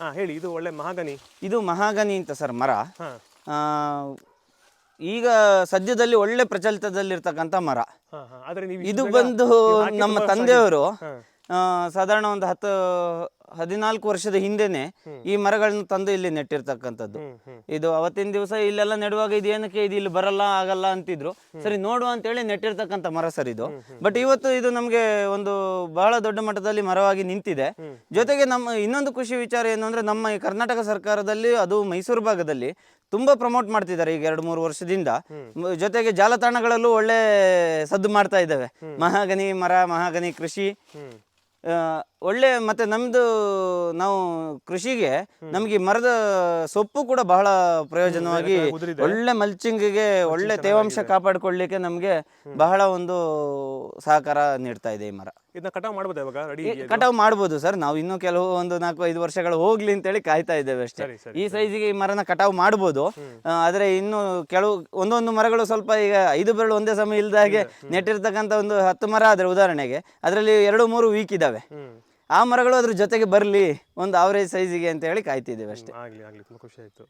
ಹಾ ಹೇಳಿ ಇದು ಒಳ್ಳೆ ಮಹಾಗನಿ. ಇದು ಮಹಾಗನಿ ಅಂತ ಸರ್ ಮರ. ಹಾ. ಆ, ಈಗ ಸದ್ಯದಲ್ಲಿ ಒಳ್ಳೆ ಪ್ರಚಲಿತದಲ್ಲಿರ್ತಕ್ಕಂಥ ಮರ. ಹಾ ಹಾ ಆದ್ರೆ ನೀವು ಇದು ಬಂದು ನೀವು ನಮ್ಮ ತಂದೆಯವರು ಹಾ. ಆ, ಸಾಧಾರಣ ಒಂದು ಹತ್ತು ಹದಿನಾಲ್ಕು ವರ್ಷದ ಹಿಂದೆನೆ ಈ ಮರಗಳನ್ನ ತಂದು ಇಲ್ಲಿ ನೆಟ್ಟಿರ್ತಕ್ಕಂಥದ್ದು. ಇದು ಅವತ್ತಿನ ದಿವಸ ಇಲ್ಲೆಲ್ಲ ನೆಡುವಾಗ ಇದು ಏನಕ್ಕೆ ಇದು ಇಲ್ಲಿ ಬರಲ್ಲ ಆಗಲ್ಲ ಅಂತಿದ್ರು. ಸರಿ ನೋಡುವ ಅಂತೇಳಿ ನೆಟ್ಟಿರ್ತಕ್ಕಂಥ ಮರ ಸರ್ ಇದು. ಬಟ್ ಇವತ್ತು ಇದು ನಮಗೆ ಒಂದು ಬಹಳ ದೊಡ್ಡ ಮಟ್ಟದಲ್ಲಿ ಮರವಾಗಿ ನಿಂತಿದೆ. ಜೊತೆಗೆ ನಮ್ಮ ಇನ್ನೊಂದು ಖುಷಿ ವಿಚಾರ ಏನು ಅಂದ್ರೆ ನಮ್ಮ ಈ ಕರ್ನಾಟಕ ಸರ್ಕಾರದಲ್ಲಿ ಅದು ಮೈಸೂರು ಭಾಗದಲ್ಲಿ ತುಂಬಾ ಪ್ರಮೋಟ್ ಮಾಡ್ತಿದ್ದಾರೆ ಈಗ ಎರಡು ಮೂರು ವರ್ಷದಿಂದ. ಜೊತೆಗೆ ಜಾಲತಾಣಗಳಲ್ಲೂ ಒಳ್ಳೆ ಸದ್ದು ಮಾಡ್ತಾ ಇದ್ದಾವೆ. ಮಹಾಗನಿ ಮರ ಮಹಾಗನಿ ಕೃಷಿ. ಆ, ಒಳ್ಳೆ ಮತ್ತೆ ನಮ್ದು ನಾವು ಕೃಷಿಗೆ ನಮ್ಗೆ ಈ ಮರದ ಸೊಪ್ಪು ಕೂಡ ಬಹಳ ಪ್ರಯೋಜನವಾಗಿ. ಒಳ್ಳೆ ಮಲ್ಚಿಂಗ್ಗೆ ಒಳ್ಳೆ ತೇವಾಂಶ ಕಾಪಾಡಿಕೊಳ್ಳಿಕ್ಕೆ ನಮ್ಗೆ ಬಹಳ ಒಂದು ಸಹಕಾರ ನೀಡ್ತಾ ಇದೆ ಈ ಮರ. ಇದನ್ನ ಕಟಾವ್ ಮಾಡಬಹುದು ಇವಾಗ? ರೆಡಿ ಕಟಾವು ಮಾಡ್ಬೋದು ಸರ್. ನಾವು ಇನ್ನೂ ಕೆಲವು ಒಂದು ನಾಲ್ಕು ಐದು ವರ್ಷಗಳು ಹೋಗ್ಲಿ ಅಂತ ಹೇಳಿ ಕಾಯ್ತಾ ಇದ್ದೇವೆ ಅಷ್ಟೇ. ಈ ಸೈಜಿಗೆ ಈ ಮರನ ಕಟಾವ್ ಮಾಡಬಹುದು ಆದ್ರೆ ಇನ್ನು ಕೆಲವು ಒಂದೊಂದು ಮರಗಳು ಸ್ವಲ್ಪ ಈಗ ಐದು ಬೆರಳು ಒಂದೇ ಸಮಯ ಇಲ್ದ ಹಾಗೆ ನೆಟ್ಟಿರ್ತಕ್ಕಂಥ ಒಂದು ಹತ್ತು ಮರ ಆದ್ರೆ ಉದಾಹರಣೆಗೆ ಅದರಲ್ಲಿ ಎರಡು ಮೂರು ವೀಕ್ ಇದಾವೆ. ಆ ಮರಗಳು ಅದ್ರ ಜೊತೆಗೆ ಬರಲಿ, ಒಂದು ಆವರೇಜ್ ಸೈಜಿಗೆ ಅಂತ ಹೇಳಿ ಕಾಯ್ತಿದ್ದೇವೆ ಅಷ್ಟೇ. ಆಗಲಿ ಆಗಲಿ, ತುಂಬಾ ಖುಷಿ ಆಯ್ತು.